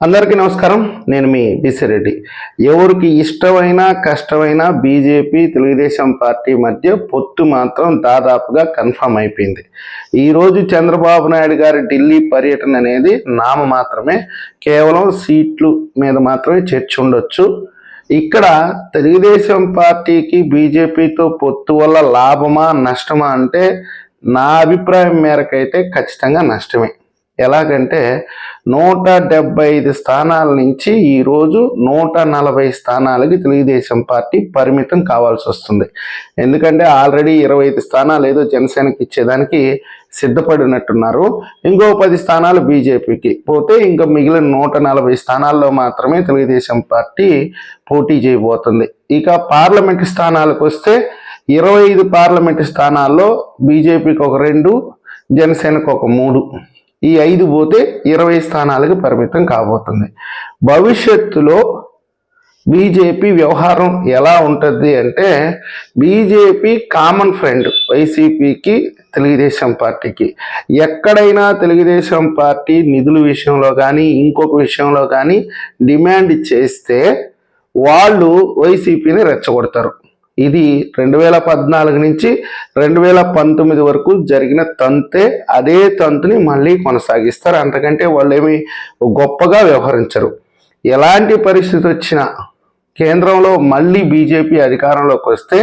అందరికీ నమస్కారం. నేను మీ బీసీ రెడ్డి. ఎవరికి ఇష్టమైన కష్టమైన బీజేపీ తెలుగుదేశం పార్టీ మధ్య పొత్తు మాత్రం దాదాపుగా కన్ఫర్మ్ అయిపోయింది. ఈరోజు చంద్రబాబు నాయుడు గారి ఢిల్లీ పర్యటన అనేది నామ మాత్రమే. కేవలం సీట్లు మీద మాత్రమే చర్చ ఉండొచ్చు. ఇక్కడ తెలుగుదేశం పార్టీకి బీజేపీతో పొత్తు వల్ల లాభమా నష్టమా అంటే నా అభిప్రాయం మేరకైతే ఖచ్చితంగా నష్టమే. ఎలాగంటే నూట డెబ్బై ఐదు స్థానాల నుంచి ఈరోజు నూట నలభై స్థానాలకి తెలుగుదేశం పార్టీ పరిమితం కావాల్సి వస్తుంది. ఎందుకంటే ఆల్రెడీ ఇరవై ఐదు స్థానాలు ఏదో జనసేనకి ఇచ్చేదానికి సిద్ధపడినట్టున్నారు. ఇంకో పది స్థానాలు బీజేపీకి. పోతే ఇంకా మిగిలిన నూట నలభై స్థానాల్లో మాత్రమే తెలుగుదేశం పార్టీ పోటీ చేయబోతుంది. ఇక పార్లమెంట్ స్థానాలకు వస్తే ఇరవై ఐదు పార్లమెంట్ స్థానాల్లో బీజేపీకి ఒక రెండు జనసేనకు ఒక మూడు. ఈ ఐదు పోతే ఇరవై స్థానాలకు పరిమితం కాబోతుంది. భవిష్యత్తులో బీజేపీ వ్యవహారం ఎలా ఉంటుంది అంటే బీజేపీ కామన్ ఫ్రెండ్ వైసీపీకి తెలుగుదేశం పార్టీకి. ఎక్కడైనా తెలుగుదేశం పార్టీ నిధుల విషయంలో కానీ ఇంకొక విషయంలో కానీ డిమాండ్ చేస్తే వాళ్ళు వైసీపీని రెచ్చగొడతారు. ఇది రెండు వేల పద్నాలుగు నుంచి రెండు వేల పంతొమ్మిది వరకు జరిగిన తంతే. అదే తంతుని మళ్ళీ కొనసాగిస్తారు. అంతకంటే వాళ్ళు ఏమి గొప్పగా వ్యవహరించరు. ఎలాంటి పరిస్థితి వచ్చినా కేంద్రంలో మళ్ళీ బీజేపీ అధికారంలోకి వస్తే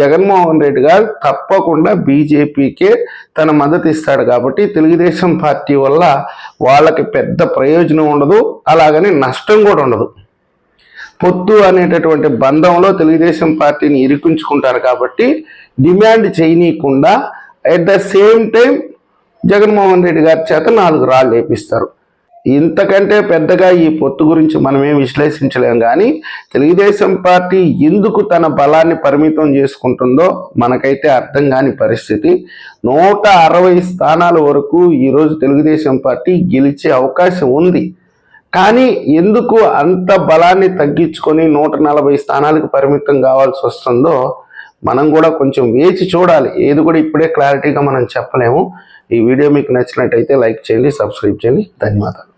జగన్మోహన్ రెడ్డి గారు తప్పకుండా బీజేపీకే తన మద్దతు ఇస్తాడు కాబట్టి తెలుగుదేశం పార్టీ వల్ల వాళ్ళకి పెద్ద ప్రయోజనం ఉండదు. అలాగని నష్టం కూడా ఉండదు. పొత్తు అనేటటువంటి బంధంలో తెలుగుదేశం పార్టీని ఇరుకుంచుకుంటారు కాబట్టి demand చేయనీయకుండా at the same time Jaganmohan Reddy గారి చేత నాలుగు రాళ్ళు వేపిస్తారు. ఇంతకంటే పెద్దగా ఈ పొత్తు గురించి మనమేం విశ్లేషించలేం కానీ తెలుగుదేశం పార్టీ ఎందుకు తన బలాన్ని పరిమితం చేసుకుంటుందో మనకైతే అర్థం కాని పరిస్థితి. నూట అరవై స్థానాల వరకు ఈరోజు తెలుగుదేశం పార్టీ గెలిచే అవకాశం ఉంది. కానీ ఎందుకు అంత బలాన్ని తగ్గించుకొని నూట నలభై స్థానాలకు పరిమితం కావాల్సి వస్తుందో మనం కూడా కొంచెం వేచి చూడాలి. ఏది కూడా ఇప్పుడే క్లారిటీగా మనం చెప్పలేము. ఈ వీడియో మీకు నచ్చినట్టయితే లైక్ చేయండి సబ్స్క్రైబ్ చేయండి. ధన్యవాదాలు.